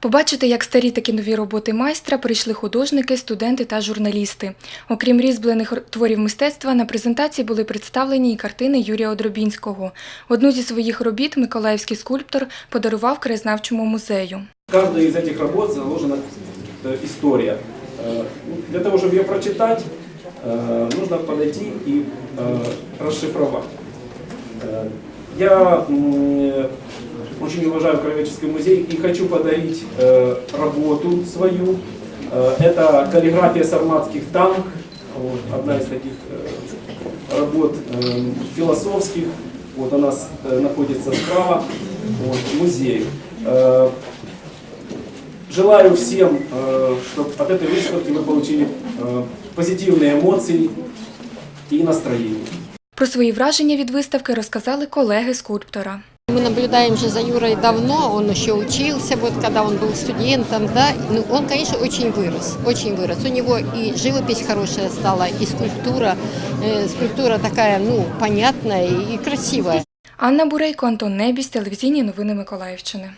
Побачити, як старі такі нові роботи майстра прийшли художники, студенти та журналісти. Окрім різьблених р- творів мистецтва, на презентації були представлені і картини Юрія Одробінського. Одну зі своїх робіт миколаївський скульптор подарував краєзнавчому музею. В каждой из этих работ заложена э, история. Э, ну, Для того, чтобы ее прочитать, э, нужно подойти и э, расшифровать. Э, Я м, очень уважаю Кровеческий музей и хочу подарить э, работу свою. Э, Это каллиграфия сарматских танг, вот, одна из таких э, работ э, философских. Вот она с- э, находится справа, вот, музей. Э, Желаю всем, чтобы от этой выставки вы получили э, позитивные эмоции и настроение. Про свої враження від виставки розказали колеги скульптора. Мы наблюдаем же за Юрой давно, он еще учился, вот когда он был студентом, да, ну, он, конечно, очень вырос, очень вырос. У него и живопись хорошая стала, и скульптура, э, скульптура такая, ну, понятная и красивая. Анна Бурейко, Антон Небісь, телевізійні новини Миколаївщини.